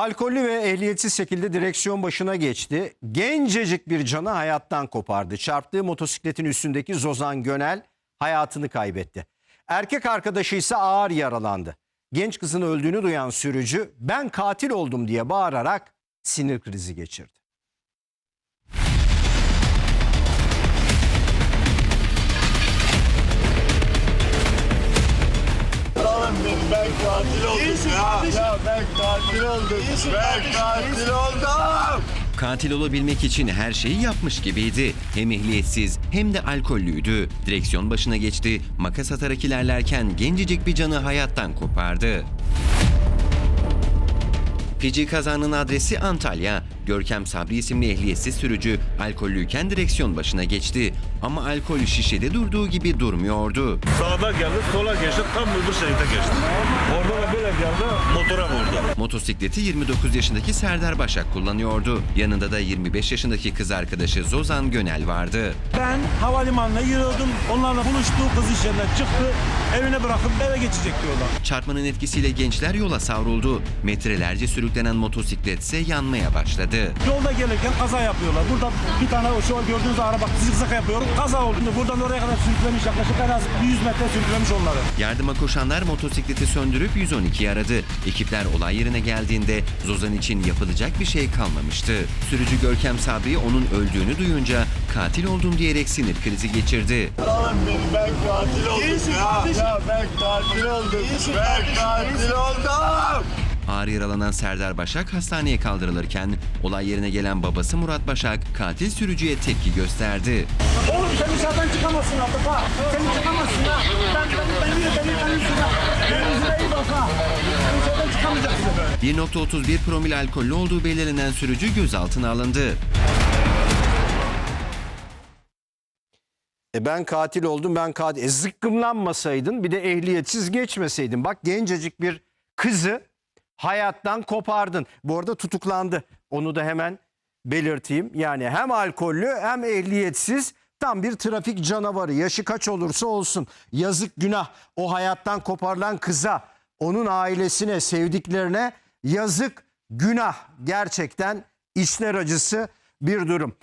Alkollü ve ehliyetsiz şekilde direksiyon başına geçti. Gencecik bir canı hayattan kopardı. Çarptığı motosikletin üstündeki Zozan Gönel hayatını kaybetti. Erkek arkadaşı ise ağır yaralandı. Genç kızın öldüğünü duyan sürücü ben katil oldum diye bağırarak sinir krizi geçirdi. Ben katil oldum ya. Ya ben katil oldum. Ben katil oldum. Katil olabilmek için her şeyi yapmış gibiydi. Hem ehliyetsiz hem de alkollüydü. Direksiyon başına geçti, makas atarak ilerlerken gencecik bir canı hayattan kopardı. Feci kazanın adresi Antalya. Görkem Sabri isimli ehliyetsiz sürücü alkollüyken direksiyon başına geçti. Ama alkol şişede durduğu gibi durmuyordu. Sağda geldi, sola geçti, tam öbür şeride geçti. Orada da böyle geldi, motora vurdu. Motosikleti 29 yaşındaki Serdar Başak kullanıyordu. Yanında da 25 yaşındaki kız arkadaşı Zozan Gönel vardı. Ben havalimanına yürüyordum. Onlarla buluştu. Kız iş yerinden çıktı. Evine bırakıp eve geçecek diyorlar. Çarpmanın etkisiyle gençler yola savruldu. Metrelerce sürüklenen motosiklet ise yanmaya başladı. Yolda gelirken kaza yapıyorlar. Burada bir tane o şu an gördüğünüz araba zıkzak yapıyor. Kaza oldu. Buradan oraya kadar sürüklemiş yaklaşık en az 100 metre sürüklemiş onları. Yardıma koşanlar motosikleti söndürüp 112'yi aradı. Ekipler olay yerine geldiğinde Zozan için yapılacak bir şey kalmamıştı. Sürücü Görkem Sabri onun öldüğünü duyunca katil oldum diyerek sinir krizi geçirdi. Oğlum ben katil oldum ya. Ya ben katil oldum. Ben katil oldum. Ağır yaralanan Serdar Başak hastaneye kaldırılırken olay yerine gelen babası Murat Başak katil sürücüye tepki gösterdi. Oğlum sen dışarıdan çıkamazsın artık. Sen çıkamazsın ha. Ben ben ben ben ben yüzüne. Ben 1.31 promil alkollü olduğu belirlenen sürücü gözaltına alındı. E ben katil oldum ben katil. E zıkkımlanmasaydın bir de ehliyetsiz geçmeseydin. Bak gencecik bir kızı hayattan kopardın. Bu arada tutuklandı. Onu da hemen belirteyim. Yani hem alkollü hem ehliyetsiz tam bir trafik canavarı. Yaşı kaç olursa olsun. Yazık günah o hayattan koparılan kıza, onun ailesine, sevdiklerine yazık günah. Gerçekten içler acısı bir durum.